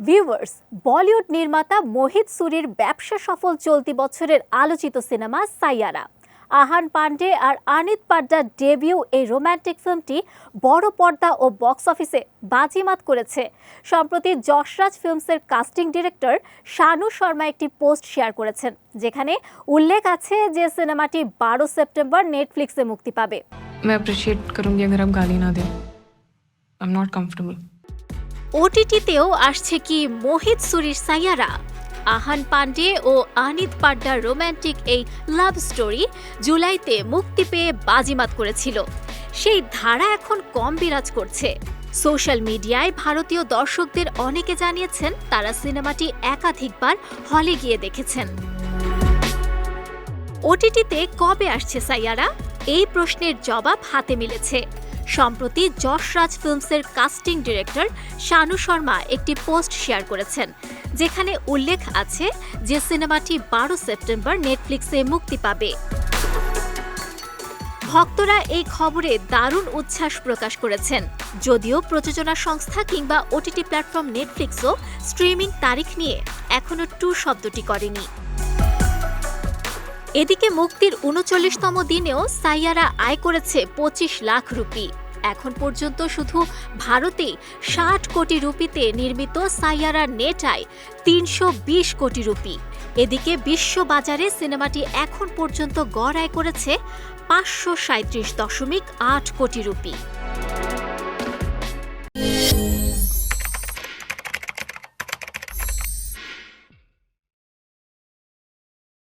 Viewers Bollywood নির্মাতা মোহিত সুরির ব্যবসা সফল চলতি বছরের আলোচিত সিনেমা সাইয়ারা আহান পান্ডে আর আনিত পাড্ডার ডেবিউ এই রোম্যান্টিক ফিল্মটি বড় পর্দা ও বক্স অফিসে বাজিমাত করেছে সম্প্রতি যশরাজ ফিল্মসের কাস্টিং ডিরেক্টর শানু শর্মা একটি পোস্ট শেয়ার করেছেন যেখানে উল্লেখ আছে যে সিনেমাটি বারো সেপ্টেম্বর নেটফ্লিক্সে মুক্তি পাবে मैं अप्रिशिएट करूंगी अगर आप गाली ना दें आई एम नॉट कंफर्टेबल ওটিটিতেও আসছে কি মোহিত সুরির সাইয়ারা? আহান পান্ডে ও আনিত পাড্ডার রোম্যান্টিক এই লাভ স্টোরি জুলাইতে মুক্তি পেয়ে বাজিমাত করেছিল। সেই ধারা এখন কম বিরাজ করছে। সোশ্যাল মিডিয়ায় ভারতীয় দর্শকদের অনেকে জানিয়েছেন তারা সিনেমাটি একাধিকবার হলে গিয়ে দেখেছেন। ওটিটিতে কবে আসছে সাইয়ারা? এই প্রশ্নের জবাব হাতে মিলেছে। সম্প্রতি যশরাজ ফিল্মসের কাস্টিং ডিরেক্টর শানু শর্মা একটি পোস্ট শেয়ার করেছেন, যেখানে উল্লেখ আছে যে সিনেমাটি বারো সেপ্টেম্বর নেটফ্লিক্সে মুক্তি পাবে। ভক্তরা এই খবরে দারুণ উচ্ছ্বাস প্রকাশ করেছেন। যদিও প্রযোজনা সংস্থা কিংবা ওটিটি প্ল্যাটফর্ম নেটফ্লিক্সও স্ট্রিমিং তারিখ নিয়ে এখনও টু শব্দটি করেনি। এদিকে মুক্তির উনচল্লিশতম দিনেও সাইয়ারা আয় করেছে পঁচিশ লাখ রুপি। এখন পর্যন্ত শুধু ভারতে ষাট কোটি রুপিতে নির্মিত সাইয়ারার নেটায় তিনশো বিশ কোটি রুপি। এদিকে বিশ্ববাজারে সিনেমাটি এখন পর্যন্ত গড় আয় করেছে পাঁচশো সাঁত্রিশ দশমিক আট কোটি রুপি।